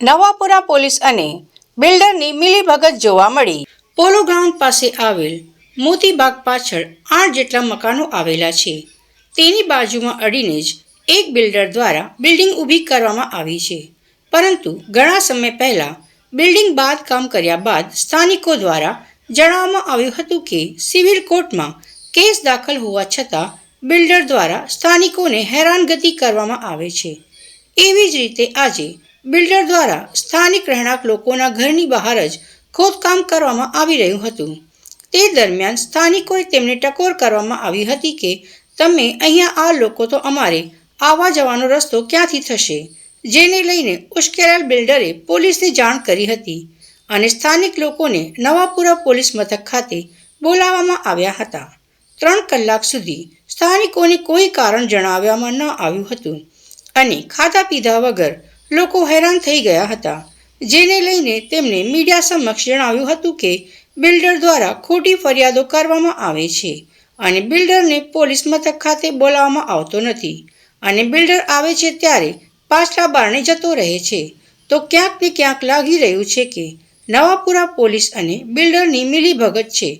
Navapura police અને બિલ્ડરની મિલીભગત જોવા મળી. પોલો ગ્રાઉન્ડ પાસે આવેલ મોતીબાગ પાછળ આઠ જેટલા મકાનો આવેલા છે. તેની બાજુમાં અડીને જ એક બિલ્ડર દ્વારા બિલ્ડિંગ ઊભી કરવામાં આવી છે. પરંતુ ઘણા સમય પહેલાં બિલ્ડિંગ બાંધકામ કર્યા બાદ સ્થાનિકો દ્વારા જણાવવામાં આવ્યું હતું કે સિવિલ કોર્ટમાં કેસ દાખલ હોવા છતાં બિલ્ડર દ્વારા સ્થાનિકોને હેરાનગતિ કરવામાં આવે છે. એવી જ રીતે આજે બિલ્ડર દ્વારા સ્થાનિક રહેણાંક લોકોના ઘરની બહાર જ ખોદકામ કરવામાં આવી રહ્યું હતું. તે દરમિયાન સ્થાનિકોએ તેમને ટકોર કરવામાં આવી હતી કે, તમે અહીંયા આ લોકો તો અમારે આવવા જવાનો રસ્તો ક્યાંથી થશે? જેને લઈને ઉશ્કેરાયેલ બિલ્ડરે પોલીસને જાણ કરી હતી અને સ્થાનિક લોકોને નવાપુરા પોલીસ મથક ખાતે બોલાવવામાં આવ્યા હતા. ત્રણ કલાક સુધી સ્થાનિકોને કોઈ કારણ જણાવવામાં ન આવ્યું હતું અને ખાધા પીધા વગર લોકો હેરાન થઈ ગયા હતા. જેને લઈને તેમણે મીડિયા સમક્ષ જણાવ્યું હતું કે બિલ્ડર દ્વારા ખોટી ફરિયાદો કરવામાં આવે છે અને બિલ્ડરને પોલીસ મથક ખાતે બોલાવવામાં આવતો નથી. અને બિલ્ડર આવે છે ત્યારે પાછલા બારણે જતો રહે છે. તો ક્યાંક ને ક્યાંક લાગી રહ્યું છે કે નવાપુરા પોલીસ અને બિલ્ડરની મિલીભગત છે.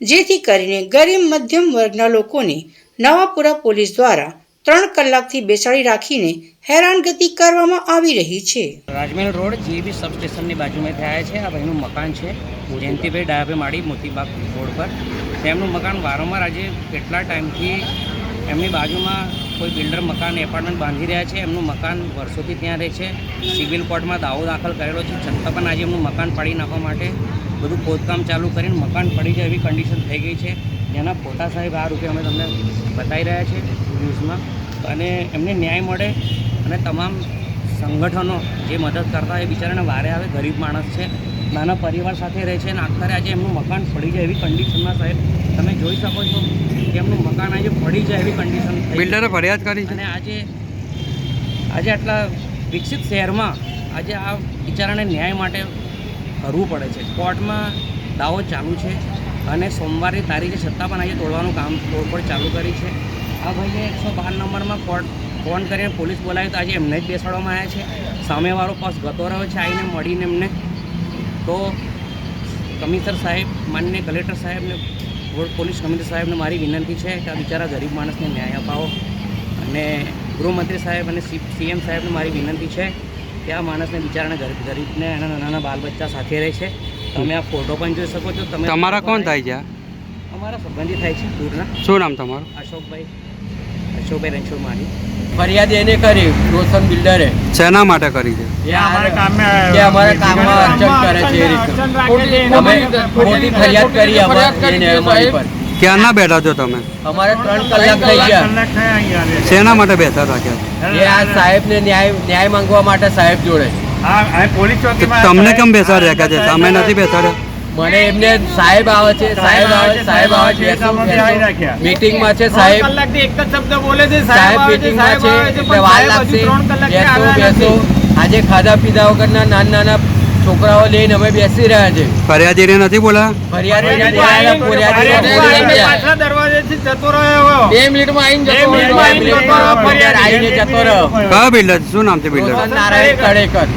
જેથી કરીને ગરીબ મધ્યમ વર્ગના લોકોને નવાપુરા પોલીસ દ્વારા ત્રણ કલાકથી બેસાડી રાખીને હેરાનગતિ કરવામાં આવી રહી છે. રાજમહેલ રોડ જીબી સબસ્ટેશનની બાજુમાં થયા છે, આ ભાઈનું મકાન છે, જયંતિભાઈ ડાયાભે માળી મોતીબાગ રોડ પર. તેમનું મકાન વારંવાર આજે કેટલા ટાઈમથી એમની બાજુમાં કોઈ બિલ્ડર મકાન, એપાર્ટમેન્ટ બાંધી રહ્યા છે. એમનું મકાન વર્ષોથી ત્યાં રહે છે. સિવિલ કોર્ટમાં દાવો દાખલ કરેલો છે. છતાં પણ આજે એમનું મકાન પાડી નાખવા માટે બધું ખોદકામ ચાલુ કરીને મકાન પડી જાય એવી કન્ડિશન થઈ ગઈ છે. જેના ફોટા સાહેબ આ રૂપે અમે તમને બતાવી રહ્યા છીએ ન્યૂઝમાં. અને એમને ન્યાય મળે અને તમામ સંગઠનો જે મદદ કરતા હોય એ બિચારાને વારે આવે ગરીબ માણસ છે નાના પરિવાર સાથે રહે છે અને આખરે આજે એમનું મકાન પડી જાય એવી કન્ડિશનમાં સાહેબ તમે જોઈ શકો છો કે એમનું મકાન આજે પડી જાય એવી કન્ડિશન બિલ્ડરે ફરિયાદ કરી અને આજે આજે આટલા વિકસિત શહેરમાં આજે આ બિચારાને ન્યાય માટે કરવું પડે છે. કોર્ટમાં દાવો ચાલુ છે અને સોમવારની તારીખે છતાં પણ આજે તોડવાનું કામ તોડફોડ ચાલુ કરી છે. આ ભાઈએ એકસો બાર નંબરમાં ફોન કરીને પોલીસ બોલાવી તો આજે એમને જ બેસાડવામાં આવ્યા છે. સામેવાળો પાસ ગતો રહ્યો છે આવીને મળીને એમને. તો કમિશનર સાહેબ માનીને કલેક્ટર સાહેબને પોલીસ કમિશનર સાહેબને મારી વિનંતી છે કે આ બિચારા ગરીબ માણસને ન્યાય અપાવો. અને ગૃહમંત્રી સાહેબ અને સીએમ સાહેબને મારી વિનંતી છે કે આ માણસને બિચારાને ગરીબ ગરીબને એના નાના નાના બાલ બચ્ચા સાથે રહે છે. તમે આ ફોટો પણ જોઈ શકો છો. તમે તમારા કોણ થાય છે? અમારા સંબંધી થાય છે દૂરના. શું નામ તમારું? અશોકભાઈ. અશોકભાઈ રણછોડ મારી. ફરિયાદ એને કરી રોશન બિલ્ડરે. શેના માટે કરી છે? એ અમારા કામમાં કે અમારા કામમાં અડચણ કરે છે એ રીતે અમે ખોટી ફરિયાદ કરી અમારી પર. ક્યારના બેઠા છો તમે? અમારે ત્રણ કલાક થઈ ગયા. શેના માટે બેઠા હતા ક્યાં? એ આ સાહેબને ન્યાય ન્યાય માંગવા માટે સાહેબ જોડે. તમને કેમ બેસાડ્યા કે છે સામે નથી બેસાડ્યા? મને એમને સાહેબ આવે છે સાહેબ આવે છે સાહેબ આવે છે. મીટિંગમાં છે સાહેબ. સાહેબ મીટિંગમાં છે એટલે વાર લાગશે. બેસો બેસો. આજે ખાધા પીધા વગરના નાના નાના છોકરાઓ લઈને અમે બેસી રહ્યા છે. ફરિયાદીને નથી બોલા? ફરિયાદ ફરિયાદ મિનિટમાં આવીને જતો રહ્યો. બે મિનિટમાં આવીને જતો રહ્યો. કયો બિલ્ડર? શું નામ છે બિલ્ડર? નારાયણ કડેકર